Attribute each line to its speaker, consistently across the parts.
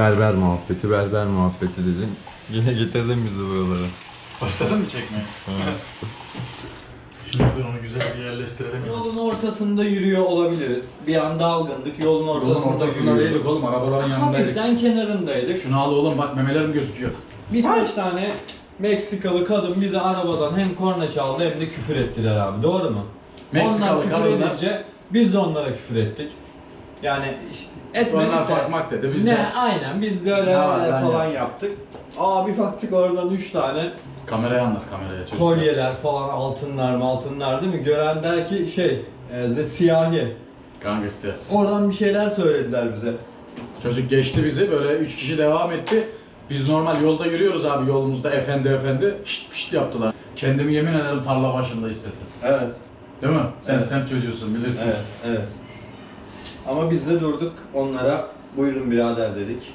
Speaker 1: Berber muhabbeti, berber muhabbeti dedin. Yine getirdin bizi buralara.
Speaker 2: Başladın mı çekmeye? Şimdi ben onu güzelce yerleştirelim. ya.
Speaker 1: Yolun ortasında yürüyor olabiliriz. Bir anda algındık, yolun ortasında,
Speaker 2: Yolun ortasında
Speaker 1: yürüyorduk.
Speaker 2: değildik oğlum, arabaların yanındaydık.
Speaker 1: Hafiften kenarındaydık.
Speaker 2: Şunu al oğlum bak memelerim gözüküyor.
Speaker 1: Birkaç tane Meksikalı kadın bize arabadan hem korna çaldı hem de küfür ettiler abi. Doğru mu?
Speaker 2: Meksikalı
Speaker 1: Onlar küfür
Speaker 2: kadınlar-
Speaker 1: edince biz de onlara küfür ettik. Yani etmedik
Speaker 2: Onlar
Speaker 1: de.
Speaker 2: farkmak dedi biz
Speaker 1: ne?
Speaker 2: de.
Speaker 1: Aynen biz de öyle
Speaker 2: ben
Speaker 1: falan yaptık. Aa bir baktık oradan üç tane
Speaker 2: Kameraya anlat kameraya çocuk.
Speaker 1: kolyeler falan altınlar mı altınlar değil mi? Gören der ki şey e, ze- siyahi.
Speaker 2: Gangster.
Speaker 1: Oradan bir şeyler söylediler bize.
Speaker 2: Çocuk geçti bizi böyle üç kişi devam etti. Biz normal yolda yürüyoruz abi yolumuzda efendi efendi şşt pişt yaptılar. Kendimi yemin ederim tarla başında hissettim.
Speaker 1: Evet.
Speaker 2: Değil mi? Sen
Speaker 1: Evet.
Speaker 2: semt çocuğusun bilirsin.
Speaker 1: Evet, evet. Ama biz de durduk onlara buyurun birader dedik.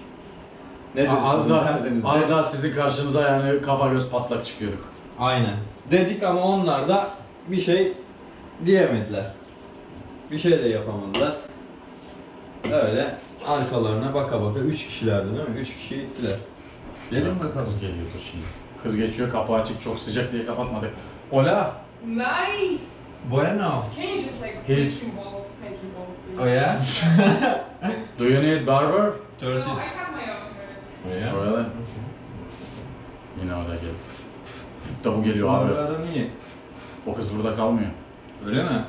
Speaker 1: Nedir
Speaker 2: A- Az daha,
Speaker 1: derdiniz?
Speaker 2: az
Speaker 1: Ne?
Speaker 2: daha sizin karşınıza yani kafa göz patlak çıkıyorduk.
Speaker 1: Aynen. Dedik ama onlar da bir şey diyemediler. Bir şey de yapamadılar. Öyle arkalarına baka baka üç kişilerdi değil mi? Üç kişi gittiler. Gelin
Speaker 2: Bak,
Speaker 1: bakalım.
Speaker 2: Kız geliyordur şimdi. Kız geçiyor kapı açık çok sıcak diye kapatmadık. Ola!
Speaker 3: Nice!
Speaker 1: Bueno.
Speaker 3: Can you just like His... please?
Speaker 1: Oh yeah?
Speaker 2: Do you need barber?
Speaker 3: No, I have my own hair.
Speaker 1: Oh yeah?
Speaker 2: Öyle. Yine öyle gel. Da bu geliyor abi.
Speaker 1: Şunlardan iyi.
Speaker 2: O kız burada kalmıyor.
Speaker 1: Öyle mi?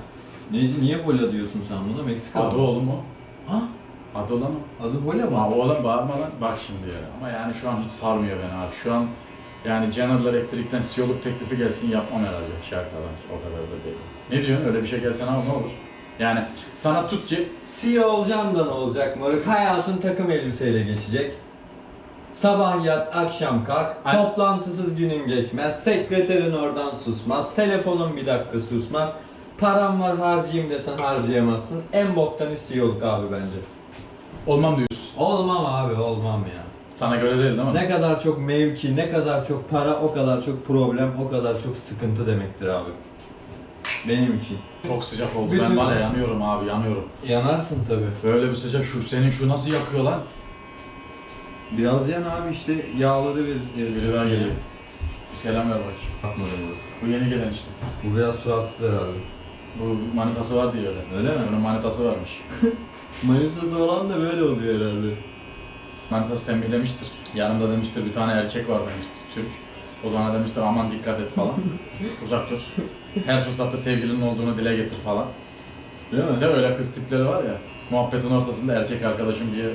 Speaker 1: Niye, niye Bola diyorsun sen buna? Meksika
Speaker 2: Adı oğlum o.
Speaker 1: Ha?
Speaker 2: Adı lan o.
Speaker 1: Adı Bola
Speaker 2: Ama oğlum bağırma lan. Bak şimdi ya. Ama yani şu an hiç sarmıyor beni abi. Şu an yani General Electric'ten CEO'luk teklifi gelsin yapmam herhalde şarkıdan. O kadar da değil. Ne diyorsun? Öyle bir şey gelse ne olur? Yani sana tut ki
Speaker 1: CEO olacaksın da ne olacak moruk? Hayatın takım elbiseyle geçecek. Sabah yat, akşam kalk,
Speaker 2: Ay-
Speaker 1: toplantısız günün geçmez, sekreterin oradan susmaz, telefonun bir dakika susmaz. Param var harcayayım desen harcayamazsın. En boktan CEO'luk abi bence.
Speaker 2: olmam diyorsun.
Speaker 1: Olmam abi, olmam ya.
Speaker 2: Sana göre değil değil mi?
Speaker 1: Ne kadar çok mevki, ne kadar çok para, o kadar çok problem, o kadar çok sıkıntı demektir abi. Benim için.
Speaker 2: Çok sıcak oldu.
Speaker 1: Bütün-
Speaker 2: Ben var ya yanıyorum abi yanıyorum.
Speaker 1: Yanarsın tabi.
Speaker 2: Böyle bir sıcak şu senin şu nasıl yakıyor lan?
Speaker 1: Biraz yan abi işte yağları verir.
Speaker 2: Biri daha geliyor. Selam ver
Speaker 1: öyle.
Speaker 2: Bu yeni gelen işte.
Speaker 1: Bu biraz suratsız herhalde.
Speaker 2: Bu manitası var diye öyle.
Speaker 1: Öyle mi?
Speaker 2: Bunun manitası varmış.
Speaker 1: Manitası olan da böyle oluyor herhalde.
Speaker 2: Manitası tembihlemiştir. Yanımda demiştir bir tane erkek var demiştir Türk. O da bana demiştir aman dikkat et falan. Uzak dur. Her fırsatta sevgilinin olduğunu dile getir falan.
Speaker 1: Değil
Speaker 2: Bir de öyle kız tipleri var ya. Muhabbetin ortasında erkek arkadaşım diye.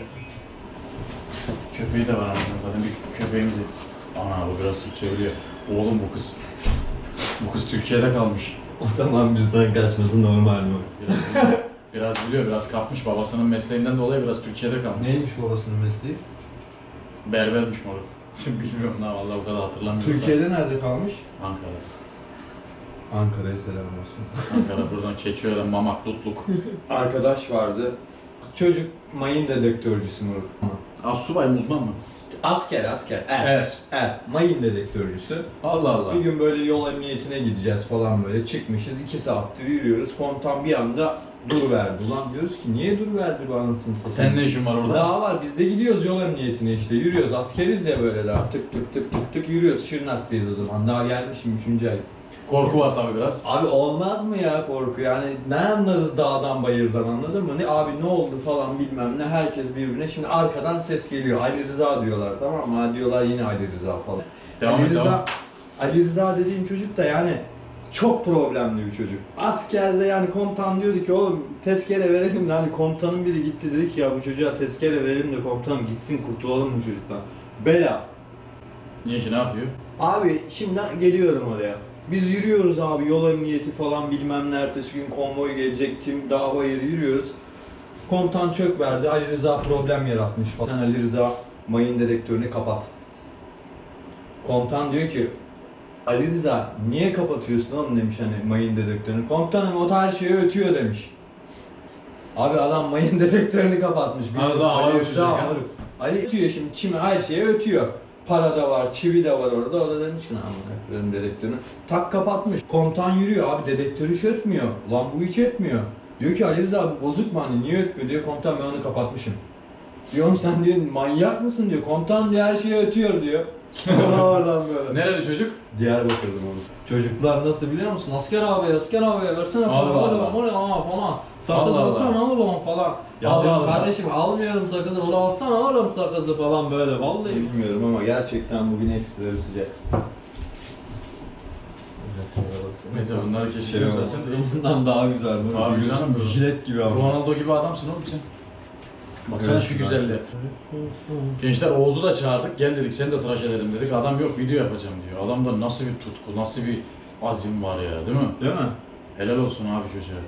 Speaker 2: Köpeği de var anasını zaten bir köpeğimiz yok. Ana bu biraz Türkçe biliyor. Oğlum bu kız. Bu kız Türkiye'de kalmış.
Speaker 1: O zaman bizden kaçması normal mi?
Speaker 2: Biraz biliyor, biraz, biliyor, biraz kapmış. Babasının mesleğinden dolayı biraz Türkiye'de kalmış.
Speaker 1: Neymiş babasının mesleği?
Speaker 2: Berbermiş moruk. Bilmiyorum ne vallahi o kadar hatırlamıyorum. da.
Speaker 1: Türkiye'de nerede kalmış?
Speaker 2: Ankara.
Speaker 1: Ankara'ya selam olsun.
Speaker 2: Ankara buradan Keçiören, Mamak, Dutluk.
Speaker 1: Arkadaş vardı. Çocuk mayın dedektörcüsü mü?
Speaker 2: Az subay mı uzman mı?
Speaker 1: Asker asker. Er.
Speaker 2: Evet.
Speaker 1: Er. Mayın dedektörcüsü.
Speaker 2: Allah Allah.
Speaker 1: Bir gün böyle yol emniyetine gideceğiz falan böyle çıkmışız. iki saattir yürüyoruz. Komutan bir anda dur verdi. Ulan diyoruz ki niye dur verdi bu anasını satayım?
Speaker 2: Sen ne işin var orada?
Speaker 1: Daha var biz de gidiyoruz yol emniyetine işte yürüyoruz askeriz ya böyle daha tık tık tık tık tık yürüyoruz Şırnak'tayız o zaman daha gelmişim 3. ay.
Speaker 2: Korku var tabii biraz.
Speaker 1: Abi olmaz mı ya korku yani ne anlarız dağdan bayırdan anladın mı? Ne abi ne oldu falan bilmem ne herkes birbirine şimdi arkadan ses geliyor Ali Rıza diyorlar tamam mı? Ha diyorlar yine Ali Rıza falan.
Speaker 2: Devam
Speaker 1: Ali
Speaker 2: et
Speaker 1: Rıza,
Speaker 2: devam.
Speaker 1: Ali Rıza dediğim çocuk da yani çok problemli bir çocuk. Askerde yani komutan diyordu ki oğlum tezkere verelim de hani komutanın biri gitti dedi ki ya bu çocuğa tezkere verelim de komutanım gitsin kurtulalım bu çocuktan. Bela.
Speaker 2: Niye ki ne yapıyor?
Speaker 1: Abi şimdi geliyorum oraya. Biz yürüyoruz abi yol emniyeti falan bilmem ne ertesi gün konvoy gelecek tim dağ bayır yürüyoruz. Komutan çök verdi Ali Rıza problem yaratmış falan. Sen Ali Rıza mayın dedektörünü kapat. Komutan diyor ki Ali Rıza niye kapatıyorsun oğlum demiş hani mayın dedektörünü. Komutanım o her şeyi ötüyor demiş. Abi adam mayın dedektörünü kapatmış.
Speaker 2: Az daha havaya
Speaker 1: Ali
Speaker 2: uçacak
Speaker 1: Rıza moruk. Ali ötüyor şimdi çimi her şeyi ötüyor. Para da var, çivi de var orada. O da demiş ki amına koyayım dedektörünü. Tak kapatmış. Komutan yürüyor abi dedektörü hiç ötmüyor. Ulan bu hiç ötmüyor. Diyor ki Ali Rıza abi bozuk mu hani niye ötmüyor diyor komutan ben onu kapatmışım. Diyorum sen diyor manyak mısın diyor. Komutan diyor her şeyi ötüyor diyor. Oradan böyle.
Speaker 2: Nereli çocuk?
Speaker 1: Diyarbakır'dım onu. Çocuklar nasıl biliyor musun? Asker abi, asker abi versene
Speaker 2: Allah
Speaker 1: falan
Speaker 2: Allah.
Speaker 1: oğlum, falan. Sakız
Speaker 2: Allah Allah.
Speaker 1: alsana oğlum falan. Ya
Speaker 2: Allah
Speaker 1: diyorum,
Speaker 2: Allah.
Speaker 1: kardeşim almıyorum sakızı, oğlum alsana oğlum sakızı falan böyle. Vallahi bilmiyorum ama gerçekten bugün ekstra bir sıcak.
Speaker 2: Neyse bunları keseceğim zaten de.
Speaker 1: Bundan daha güzel. Böyle
Speaker 2: Tabii canım.
Speaker 1: Jilet gibi abi.
Speaker 2: Ronaldo gibi adamsın oğlum sen. Baksana
Speaker 1: Evet,
Speaker 2: şu
Speaker 1: ben-
Speaker 2: güzelliğe. Gençler Oğuz'u da çağırdık. Gel dedik seni de tıraş edelim dedik. Adam yok video yapacağım diyor. Adamda nasıl bir tutku, nasıl bir azim var ya değil mi?
Speaker 1: Değil mi?
Speaker 2: Helal olsun abi çocuğa.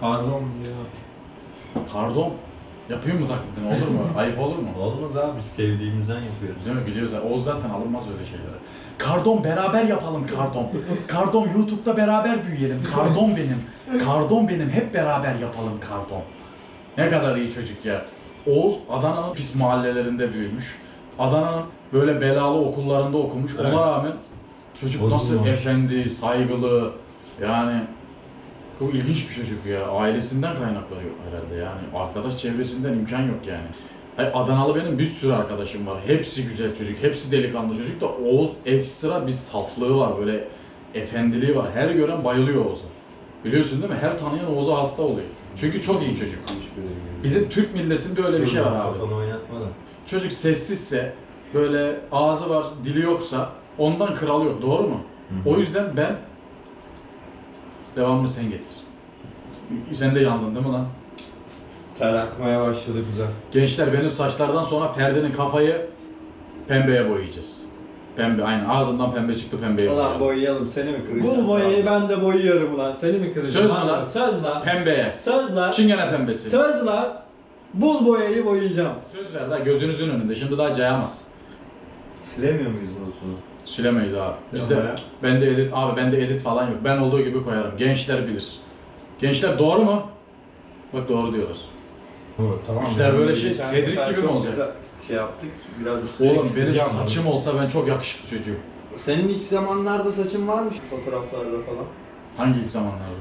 Speaker 1: Karbon diyor.
Speaker 2: Pardon. Yapayım mı taklidini olur mu? Ayıp olur mu?
Speaker 1: Olmaz abi biz sevdiğimizden yapıyoruz.
Speaker 2: Değil mi? Biliyoruz. ya. Oğuz zaten alınmaz öyle şeylere. Kardon beraber yapalım kardon. Kardon YouTube'da beraber büyüyelim. Kardon benim. Kardon benim. Hep beraber yapalım kardon. Ne kadar iyi çocuk ya. Oğuz Adana'nın pis mahallelerinde büyümüş. Adana'nın böyle belalı okullarında okumuş.
Speaker 1: Evet.
Speaker 2: Ona rağmen çocuk nasıl
Speaker 1: Bozulmamış.
Speaker 2: efendi, saygılı. Yani çok ilginç bir çocuk ya. Ailesinden kaynaklanıyor herhalde yani. Arkadaş çevresinden imkan yok yani. Hayır, Adanalı benim bir sürü arkadaşım var. Hepsi güzel çocuk, hepsi delikanlı çocuk da Oğuz ekstra bir saflığı var böyle efendiliği var. Her gören bayılıyor Oğuz'a. Biliyorsun değil mi? Her tanıyan Oğuz'a hasta oluyor. Çünkü çok iyi çocuk. Bizim Türk milletinde öyle bir şey var abi.
Speaker 1: Kafanı oynatma da.
Speaker 2: Çocuk sessizse, böyle ağzı var, dili yoksa ondan kral yok. Doğru mu? O yüzden ben devamını sen getir. Sen de yandın değil mi lan?
Speaker 1: Ter akmaya başladı güzel.
Speaker 2: Gençler benim saçlardan sonra Ferdi'nin kafayı pembeye boyayacağız. Pembe aynen ağzından pembe çıktı pembeye
Speaker 1: Ulan
Speaker 2: boyayalım.
Speaker 1: boyayalım seni mi kıracağım? Bu boyayı ben de boyuyorum ulan seni mi kıracağım?
Speaker 2: Söz mü lan?
Speaker 1: Söz lan.
Speaker 2: Pembeye.
Speaker 1: Söz lan.
Speaker 2: Çingene pembesi.
Speaker 1: Söz lan. Bul boyayı boyayacağım.
Speaker 2: Söz ver daha gözünüzün önünde. Şimdi daha cayamaz.
Speaker 1: Silemiyor muyuz notunu?
Speaker 2: Sülemeyiz abi. Bizde
Speaker 1: Yapma ya.
Speaker 2: bende edit abi bende edit falan yok. Ben olduğu gibi koyarım. Gençler bilir. Gençler doğru mu? Bak doğru diyorlar.
Speaker 1: Tamam.
Speaker 2: İşler böyle şey,
Speaker 1: sefer
Speaker 2: gibi mi olacak?
Speaker 1: Şey yaptık. Biraz üstüne
Speaker 2: Oğlum benim
Speaker 1: kısacağım bunu.
Speaker 2: saçım olsa ben çok yakışıklı çocuğum.
Speaker 1: Senin ilk zamanlarda saçın varmış fotoğraflarda falan.
Speaker 2: Hangi ilk zamanlarda?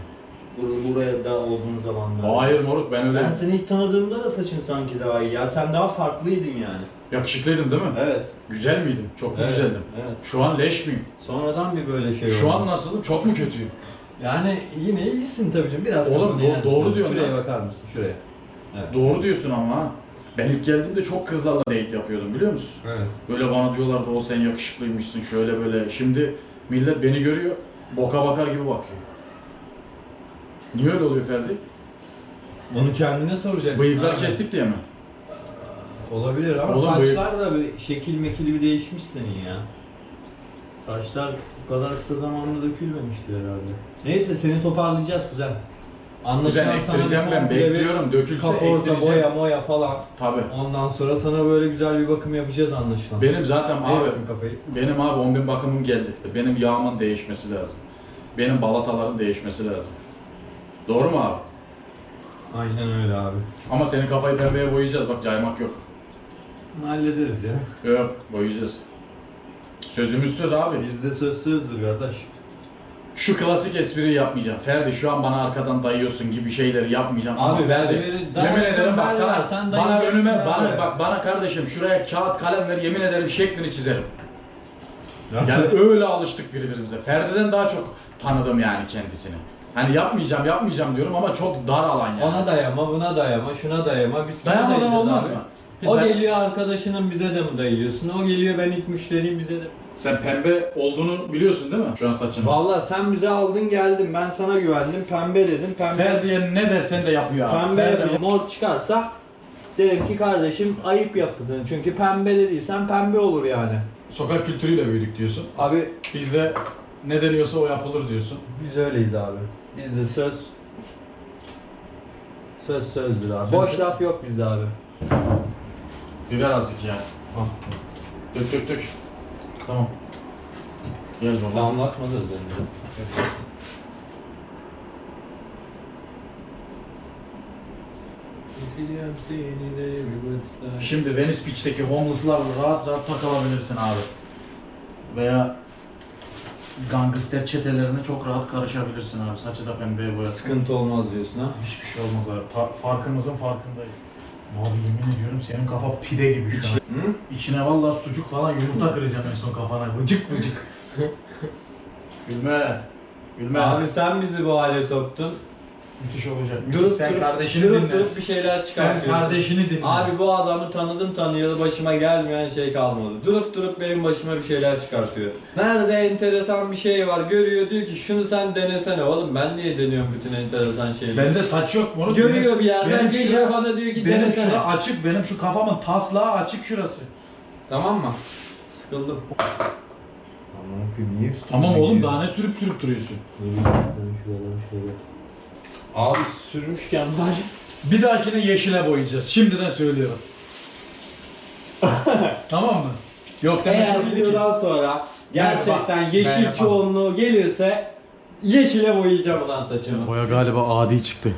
Speaker 1: Bur- Buraya da olduğun zamanlarda.
Speaker 2: Hayır moruk ben öyle
Speaker 1: Ben seni ilk tanıdığımda da saçın sanki daha iyi ya. Sen daha farklıydın yani.
Speaker 2: yakışıklıydım değil mi?
Speaker 1: Evet.
Speaker 2: Güzel miydim? Çok mu
Speaker 1: Evet,
Speaker 2: güzeldim?
Speaker 1: Evet.
Speaker 2: Şu an leş miyim?
Speaker 1: Sonradan bir böyle şey
Speaker 2: Şu
Speaker 1: oldu.
Speaker 2: an nasılım? Çok mu kötüyüm?
Speaker 1: Yani yine iyisin tabii canım. Biraz
Speaker 2: Oğlum,
Speaker 1: kafanı
Speaker 2: do-
Speaker 1: yer misin?
Speaker 2: doğru diyorsun
Speaker 1: Şuraya
Speaker 2: lan.
Speaker 1: bakar mısın? Şuraya. Evet.
Speaker 2: Doğru diyorsun ama ha. Ben ilk geldiğimde çok kızlarla date yapıyordum biliyor musun?
Speaker 1: Evet.
Speaker 2: Böyle bana diyorlardı o sen yakışıklıymışsın şöyle böyle. Şimdi millet beni görüyor, boka bakar gibi bakıyor. Niye öyle oluyor Ferdi?
Speaker 1: Onu kendine soracaksın.
Speaker 2: Bıyıklar
Speaker 1: abi.
Speaker 2: kestik diye mi?
Speaker 1: Olabilir ama
Speaker 2: Oğlum
Speaker 1: saçlar da bir şekil mekili bir değişmiş senin ya. Saçlar bu kadar kısa zamanda dökülmemişti herhalde. Neyse seni toparlayacağız kuzen.
Speaker 2: Güzel
Speaker 1: Anlaşılan sana
Speaker 2: ektireceğim
Speaker 1: bir
Speaker 2: ben
Speaker 1: komple bir
Speaker 2: bekliyorum. Dökülse
Speaker 1: Kaporta,
Speaker 2: ektireceğim.
Speaker 1: boya, moya falan.
Speaker 2: Tabii.
Speaker 1: Ondan sonra sana böyle güzel bir bakım yapacağız anlaşılan.
Speaker 2: Benim zaten
Speaker 1: İyi
Speaker 2: abi
Speaker 1: kafayı.
Speaker 2: Benim abi 10 bin bakımım geldi. Benim yağımın değişmesi lazım. Benim balataların değişmesi lazım. Doğru mu abi?
Speaker 1: Aynen öyle abi.
Speaker 2: Ama senin kafayı pembeye boyayacağız. Bak caymak yok.
Speaker 1: Bunu hallederiz ya.
Speaker 2: Yok boyayacağız. Sözümüz söz abi.
Speaker 1: Bizde söz sözdür kardeş.
Speaker 2: Şu klasik espriyi yapmayacağım. Ferdi şu an bana arkadan dayıyorsun gibi şeyleri yapmayacağım. Ama
Speaker 1: Abi
Speaker 2: Ferdi,
Speaker 1: verdi
Speaker 2: Yemin ederim bak sana,
Speaker 1: sen
Speaker 2: bana önüme,
Speaker 1: abi.
Speaker 2: bana, bak bana kardeşim şuraya kağıt kalem ver yemin ederim şeklini çizerim. Yani öyle alıştık birbirimize. Ferdi'den daha çok tanıdım yani kendisini. Hani yapmayacağım yapmayacağım diyorum ama çok dar alan yani.
Speaker 1: Ona dayama, buna dayama, şuna dayama. Biz kime
Speaker 2: Dayamadan
Speaker 1: dayayacağız
Speaker 2: olmaz
Speaker 1: abi?
Speaker 2: mı?
Speaker 1: O
Speaker 2: Ben-
Speaker 1: geliyor arkadaşının bize de mi dayıyorsun? O geliyor ben ilk müşteriyim bize de.
Speaker 2: Sen pembe olduğunu biliyorsun değil mi? Şu an saçın.
Speaker 1: Vallahi sen bize aldın geldin ben sana güvendim pembe dedim pembe.
Speaker 2: Ferdi'ye ne dersen de yapıyor abi.
Speaker 1: Pembe
Speaker 2: Ferdi-.
Speaker 1: Mor çıkarsa derim ki kardeşim ayıp yaptın çünkü pembe dediysen pembe olur yani.
Speaker 2: Sokak kültürüyle büyüdük diyorsun.
Speaker 1: Abi
Speaker 2: Bizde ne deniyorsa o yapılır diyorsun.
Speaker 1: biz öyleyiz abi. Bizde söz söz sözdür abi.
Speaker 2: Sen-
Speaker 1: Boş laf yok bizde abi.
Speaker 2: Biber azıcık yani. Dök dök dök. Tamam. Gel baba.
Speaker 1: Damlatmadı üzerinde.
Speaker 2: Şimdi Venice Beach'teki homeless'larla rahat rahat takılabilirsin abi. Veya gangster çetelerine çok rahat karışabilirsin abi. Saçı da pembeye boyat.
Speaker 1: Sıkıntı olmaz diyorsun ha.
Speaker 2: Hiçbir şey olmaz abi. Ta- farkımızın farkındayız. Abi yemin ediyorum senin kafa pide gibi şu an.
Speaker 1: Hı?
Speaker 2: İçine vallahi sucuk falan yumurta kıracağım en son kafana. Vıcık vıcık. Gülme. Gülme.
Speaker 1: Abi sen bizi bu hale soktun.
Speaker 2: Müthiş olacak.
Speaker 1: Durup
Speaker 2: sen
Speaker 1: durup,
Speaker 2: kardeşini
Speaker 1: durup
Speaker 2: dinle.
Speaker 1: durup bir şeyler
Speaker 2: sen
Speaker 1: çıkartıyorsun.
Speaker 2: kardeşini dinle.
Speaker 1: Abi bu adamı tanıdım tanıyalı başıma gelmeyen şey kalmadı. Durup durup benim başıma bir şeyler çıkartıyor. Nerede enteresan bir şey var görüyor diyor ki şunu sen denesene oğlum ben niye deniyorum bütün enteresan şeyleri.
Speaker 2: Bende saç yok moruk.
Speaker 1: Görüyor bir yerden
Speaker 2: benim
Speaker 1: geliyor
Speaker 2: şura-
Speaker 1: bana diyor ki
Speaker 2: Benim
Speaker 1: denesene.
Speaker 2: şura açık, benim şu kafamın taslağı açık şurası.
Speaker 1: Tamam mı? Sıkıldım. Tamam niye
Speaker 2: Tamam oğlum daha ne sürüp sürüp duruyorsun.
Speaker 1: Abi sürmüşken bari.
Speaker 2: Bir dahakine yeşile boyayacağız. Şimdiden söylüyorum. tamam mı? Yok demek
Speaker 1: Eğer
Speaker 2: ki.
Speaker 1: videodan sonra gerçekten
Speaker 2: Ben
Speaker 1: yeşil
Speaker 2: yapamam.
Speaker 1: çoğunluğu gelirse yeşile boyayacağım ulan saçımı.
Speaker 2: Boya galiba adi çıktı.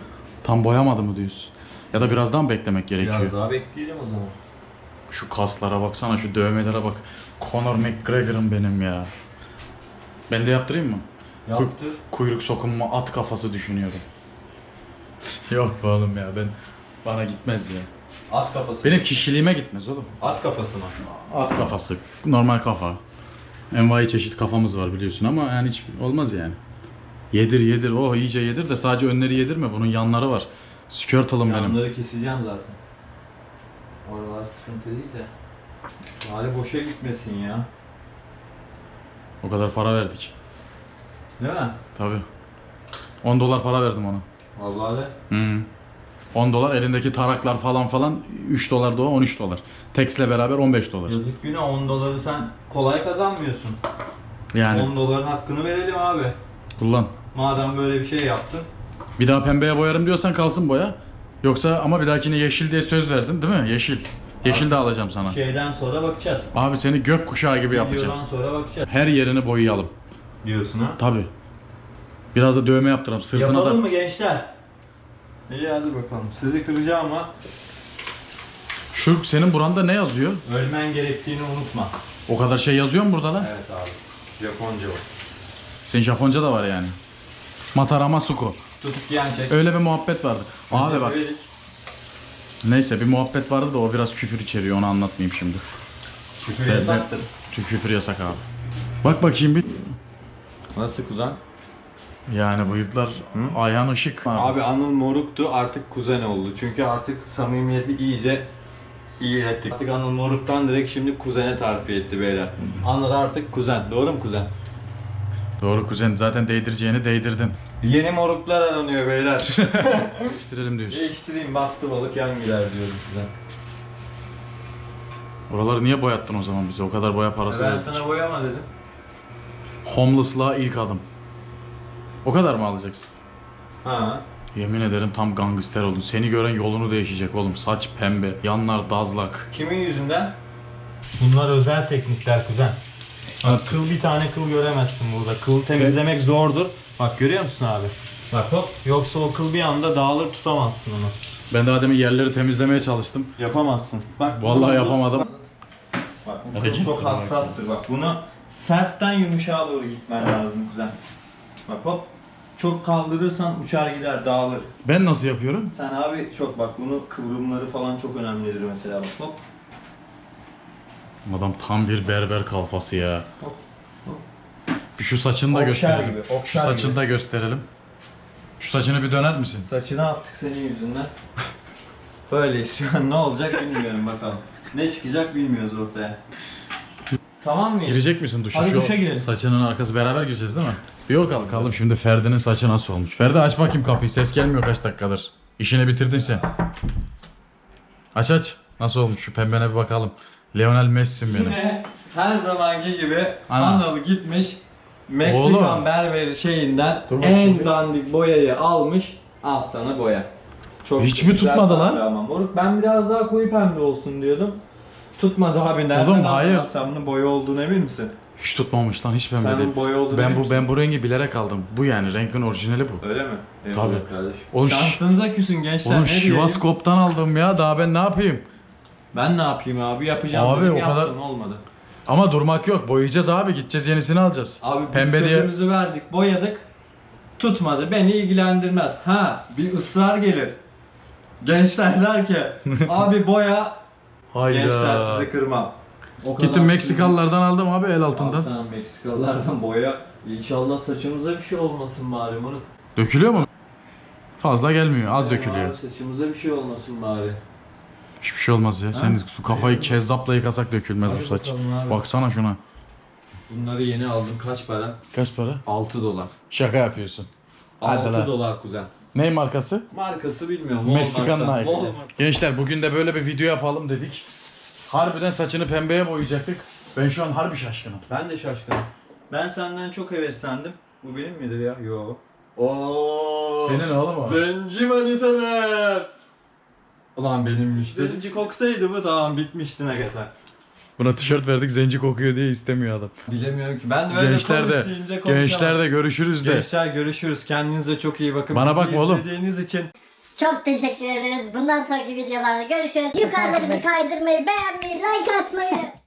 Speaker 2: Tam boyamadı mı diyorsun? Ya da birazdan beklemek gerekiyor.
Speaker 1: Biraz daha bekleyelim o zaman.
Speaker 2: Şu kaslara baksana, şu dövmelere bak. Conor McGregor'ım benim ya. Ben de yaptırayım mı?
Speaker 1: Yaptır.
Speaker 2: Kuyruk sokunma at kafası düşünüyorum. Yok be oğlum ya ben bana gitmez ya.
Speaker 1: At kafası.
Speaker 2: Benim kişiliğime gitmez oğlum.
Speaker 1: At kafası mı?
Speaker 2: At kafası, normal kafa. Envai çeşit kafamız var biliyorsun ama yani hiç olmaz yani. Yedir yedir, oh iyice yedir de sadece önleri yedirme bunun yanları var. Skirtle'ım benim.
Speaker 1: Yanları keseceğim zaten. Oralar sıkıntı değil de. Bari boşa gitmesin ya.
Speaker 2: O kadar para verdik.
Speaker 1: Değil mi?
Speaker 2: Tabi. 10 dolar para verdim ona.
Speaker 1: Vallahi de.
Speaker 2: Hı. 10 dolar elindeki taraklar falan falan 3 dolar da o 13 dolar. Tax'le beraber 15 dolar.
Speaker 1: Yazık günah 10 doları sen kolay kazanmıyorsun.
Speaker 2: Yani
Speaker 1: 10 doların hakkını verelim abi.
Speaker 2: kullan.
Speaker 1: Madem böyle bir şey yaptın.
Speaker 2: Bir daha pembeye boyarım diyorsan kalsın boya. Yoksa ama bir dahakine yeşil diye söz verdin değil mi? Yeşil. Yeşil de alacağım sana.
Speaker 1: Şeyden sonra bakacağız.
Speaker 2: Abi seni gök kuşağı gibi yapacağım.
Speaker 1: Videodan sonra bakacağız.
Speaker 2: Her yerini boyayalım.
Speaker 1: Diyorsun ha?
Speaker 2: Tabi. Biraz da dövme yaptıralım. Sırtına
Speaker 1: Yapalım
Speaker 2: da.
Speaker 1: mı gençler? İyi hadi bakalım. Sizi kıracağım ama
Speaker 2: Şu senin buranda ne yazıyor?
Speaker 1: ölmen gerektiğini unutma.
Speaker 2: O kadar şey yazıyor mu burada lan?
Speaker 1: Evet abi. Japonca o.
Speaker 2: Senin Japonca da var yani. Matarama suko.
Speaker 1: Tutuk yan çek.
Speaker 2: Öyle bir muhabbet vardı. Abi bak.
Speaker 1: Öyle-
Speaker 2: Neyse bir muhabbet vardı da o biraz küfür içeriyor onu anlatmayayım şimdi.
Speaker 1: Küfür yasaktır.
Speaker 2: Çünkü küfür yasak abi. Bak bakayım bir.
Speaker 1: Nasıl kuzen?
Speaker 2: Yani bıyıklar Ayhan Işık.
Speaker 1: Abi Anıl Moruk'tu artık kuzen oldu. Çünkü artık samimiyeti iyice iyi ettik. Artık Anıl Moruk'tan direkt şimdi kuzene tarif etti beyler. Anıl artık kuzen. Doğru mu kuzen?
Speaker 2: Doğru kuzen zaten değdireceğini değdirdin.
Speaker 1: Yeni moruklar aranıyor beyler.
Speaker 2: Değiştirelim diyorsun.
Speaker 1: Değiştireyim baktı balık yan gider diyorum kuzen.
Speaker 2: Oraları niye boyattın o zaman bize? O kadar boya parası
Speaker 1: Ben
Speaker 2: verdik.
Speaker 1: sana boyama dedim.
Speaker 2: Homeless'lığa ilk adım. O kadar mı alacaksın?
Speaker 1: Ha.
Speaker 2: Yemin ederim tam gangster oldun. Seni gören yolunu değişecek oğlum. Saç pembe, yanlar dazlak.
Speaker 1: Kimin yüzünden? Bunlar özel teknikler kuzen. Bak kıl bir tane kıl göremezsin burada. Kıl temizlemek zordur. Bak görüyor musun abi? Bak hop. Yoksa o kıl bir anda dağılır tutamazsın onu.
Speaker 2: Ben daha demin yerleri temizlemeye çalıştım.
Speaker 1: Yapamazsın. Bak
Speaker 2: Vallahi
Speaker 1: bunu-
Speaker 2: yapamadım.
Speaker 1: Bak bu kıl
Speaker 2: Hareket
Speaker 1: çok hassastır. Bak bunu sertten yumuşağa doğru gitmen lazım kuzen. Bak hop. Çok kaldırırsan uçar gider dağılır.
Speaker 2: Ben nasıl yapıyorum?
Speaker 1: Sen abi çok bak bunu kıvrımları falan çok önemlidir mesela bak hop.
Speaker 2: Adam tam bir berber kalfası ya.
Speaker 1: Hop.
Speaker 2: Bir şu saçını da
Speaker 1: Okşar
Speaker 2: gösterelim.
Speaker 1: gibi,
Speaker 2: Şu
Speaker 1: okşar
Speaker 2: saçını
Speaker 1: gibi.
Speaker 2: da gösterelim. Şu saçını bir döner misin?
Speaker 1: Saçını attık senin yüzünden. Böyleyiz şu an ne olacak bilmiyorum bakalım. Ne çıkacak bilmiyoruz ortaya. Tamam mıyız?
Speaker 2: Girecek misin duşa?
Speaker 1: Hadi
Speaker 2: Şu
Speaker 1: duşa girelim.
Speaker 2: Saçının arkası beraber gireceğiz değil mi? Bir yok bakalım şimdi Ferdi'nin saçı nasıl olmuş. Ferdi aç bakayım kapıyı. Ses gelmiyor kaç dakikadır. İşini bitirdin sen. Aç aç. Nasıl olmuş şu pembene bir bakalım. Lionel Messi'm benim.
Speaker 1: Yine her zamanki gibi
Speaker 2: Ana.
Speaker 1: Anıl gitmiş Meksikan
Speaker 2: Oğlum.
Speaker 1: berber şeyinden
Speaker 2: Dur bakayım
Speaker 1: en dandik boyayı almış. Al sana boya. Çok
Speaker 2: Hiç mi
Speaker 1: güzel
Speaker 2: tutmadı lan?
Speaker 1: pembe Ama moruk ben biraz daha koyu pembe olsun diyordum. Tutmadı abi nereden
Speaker 2: Oğlum,
Speaker 1: anladın?
Speaker 2: hayır.
Speaker 1: Sen bunun boya olduğunu emin misin?
Speaker 2: Hiç tutmamış lan hiç pembe değil.
Speaker 1: boya olduğunu
Speaker 2: Ben bu
Speaker 1: misin?
Speaker 2: ben bu rengi bilerek aldım. Bu yani rengin orijinali bu.
Speaker 1: Öyle mi?
Speaker 2: Tabii.
Speaker 1: Eyvallah kardeşim.
Speaker 2: Oğlum şş-
Speaker 1: Şansınıza küsün gençler.
Speaker 2: Oğlum
Speaker 1: ne diyeyim?
Speaker 2: Şivaskop'tan aldım ya. Daha ben ne yapayım?
Speaker 1: Ben ne yapayım abi? Yapacağım
Speaker 2: Abi,
Speaker 1: dedim,
Speaker 2: o kadar-
Speaker 1: yaptım, olmadı.
Speaker 2: Ama durmak yok. Boyayacağız abi. Gideceğiz yenisini alacağız.
Speaker 1: Abi biz
Speaker 2: Pembe diye-
Speaker 1: sözümüzü verdik, boyadık. Tutmadı. Beni ilgilendirmez. Ha, bir ısrar gelir. Gençler der ki abi boya gençler
Speaker 2: Hayda.
Speaker 1: sizi kırmam. O kadar
Speaker 2: Gittim Meksikalılardan aldım abi el altından.
Speaker 1: Abi sana Meksikalılardan boya. İnşallah saçımıza bir şey olmasın bari moruk.
Speaker 2: Dökülüyor mu? Fazla gelmiyor, az
Speaker 1: Yani
Speaker 2: dökülüyor.
Speaker 1: abi saçımıza bir şey olmasın bari.
Speaker 2: Hiçbir şey olmaz ya. Sen su kafayı kezzapla yıkasak dökülmez bu
Speaker 1: Hadi
Speaker 2: saç.
Speaker 1: bakalım abi.
Speaker 2: Baksana şuna.
Speaker 1: Bunları yeni aldım. Kaç para?
Speaker 2: Kaç para?
Speaker 1: 6 dolar.
Speaker 2: Şaka yapıyorsun. Hadi
Speaker 1: 6
Speaker 2: lan.
Speaker 1: dolar kuzen.
Speaker 2: Ne markası?
Speaker 1: Markası bilmiyorum.
Speaker 2: Meksikan
Speaker 1: Walmart'tan.
Speaker 2: Nike.
Speaker 1: Walmart.
Speaker 2: Gençler bugün de böyle bir video yapalım dedik. Harbiden saçını pembeye boyayacaktık. Ben şu an harbi şaşkınım.
Speaker 1: Ben de şaşkınım. Ben senden çok heveslendim. Bu benim midir ya? Yo. Oo.
Speaker 2: Senin oğlum o.
Speaker 1: Zenci manitalar. Ulan benimmiş. Zenci koksaydı bu tamam bitmişti ne kadar.
Speaker 2: Buna tişört verdik zenci kokuyor diye istemiyor adam.
Speaker 1: Bilemiyorum ki. Ben de öyle
Speaker 2: Gençler de,
Speaker 1: deyince
Speaker 2: gençler de görüşürüz de.
Speaker 1: Gençler görüşürüz. Kendinize çok iyi bakın.
Speaker 2: Bana
Speaker 1: Bizi
Speaker 2: bakma oğlum.
Speaker 1: izlediğiniz için
Speaker 4: Çok teşekkür ederiz. Bundan sonraki videolarda görüşürüz. Yukarıda bizi kaydırmayı, beğenmeyi, like atmayı